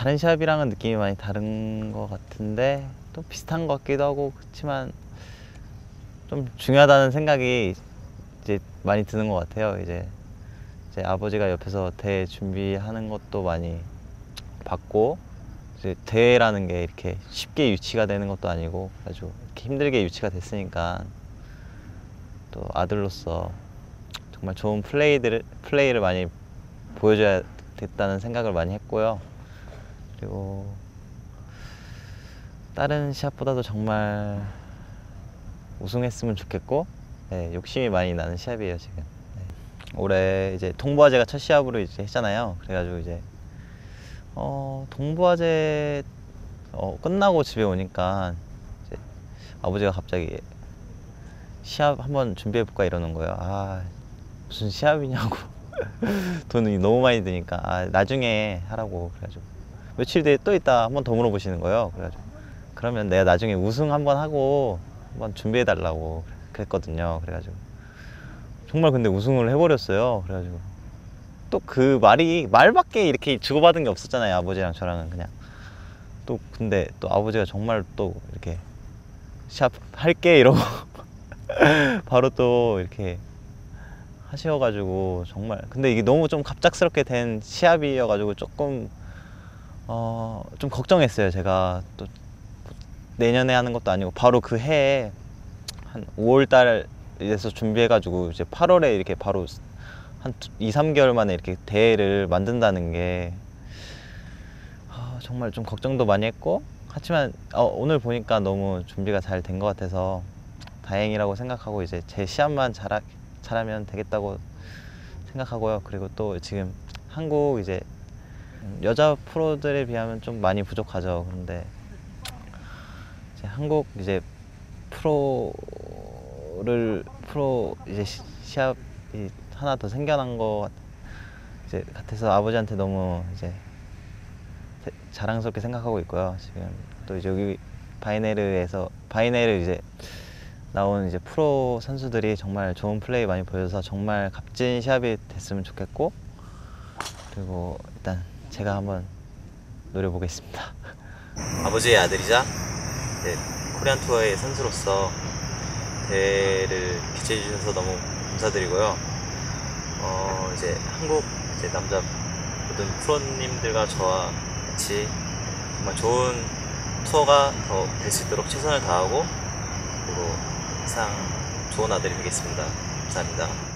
다른 시합이랑은 느낌이 많이 다른 것 같은데 또 비슷한 것 같기도 하고 그렇지만 좀 중요하다는 생각이 이제 많이 드는 것 같아요. 이제 제 아버지가 옆에서 대회 준비하는 것도 많이 봤고 이제 대회라는 게 이렇게 쉽게 유치가 되는 것도 아니고 아주 힘들게 유치가 됐으니까 또 아들로서 정말 좋은 플레이들 플레이를 많이 보여줘야 됐다는 생각을 많이 했고요. 그리고 다른 시합보다도 정말 우승했으면 좋겠고 네, 욕심이 많이 나는 시합이에요 지금. 네. 올해 이제 동부화제가 첫 시합으로 이제 했잖아요. 그래가지고 이제 어, 동부화제 어, 끝나고 집에 오니까 아버지가 갑자기 시합 한번 준비해 볼까 이러는 거예요. 아 무슨 시합이냐고 돈이 너무 많이 드니까 아, 나중에 하라고 그래가지고 며칠 뒤에 또 있다 한 번 더 물어보시는 거예요. 그래가지고 그러면 내가 나중에 우승 한번 하고 한번 준비해 달라고 그랬거든요. 그래가지고 정말 근데 우승을 해버렸어요. 그래가지고 또 그 말이 말밖에 이렇게 주고받은 게 없었잖아요. 아버지랑 저랑은 그냥 또 근데 또 아버지가 정말 또 이렇게 시합 할게 이러고 바로 또 이렇게 하셔가지고 정말 근데 이게 너무 좀 갑작스럽게 된 시합이어가지고 조금 어 좀 걱정했어요 제가 또 내년에 하는 것도 아니고 바로 그 해에 한 5월 달에서 준비해가지고 이제 8월에 이렇게 바로 한 2, 3개월 만에 이렇게 대회를 만든다는 게 아, 정말 좀 걱정도 많이 했고 하지만 어, 오늘 보니까 너무 준비가 잘 된 것 같아서 다행이라고 생각하고 이제 제 시합만 잘 잘하면 되겠다고 생각하고요. 그리고 또 지금 한국 이제 여자 프로들에 비하면 좀 많이 부족하죠. 그런데 이제 한국 이제 프로를 프로 이제 시- 시합이 하나 더 생겨난 것 같- 이제 같아서 아버지한테 너무 이제 대- 자랑스럽게 생각하고 있고요. 지금 또 이제 여기 바이네르에서 바이네르 이제 나온 이제 프로 선수들이 정말 좋은 플레이 많이 보여서 정말 값진 시합이 됐으면 좋겠고 그리고 일단 제가 한번 노려보겠습니다. 아버지의 아들이자 이제 코리안 투어의 선수로서 대회를 기재해 주셔서 너무 감사드리고요. 어 이제 한국 이제 남자 모든 프로님들과 저와 같이 정말 좋은 투어가 더 될 수 있도록 최선을 다하고 그리고 항상 좋은 아들이 되겠습니다. 감사합니다.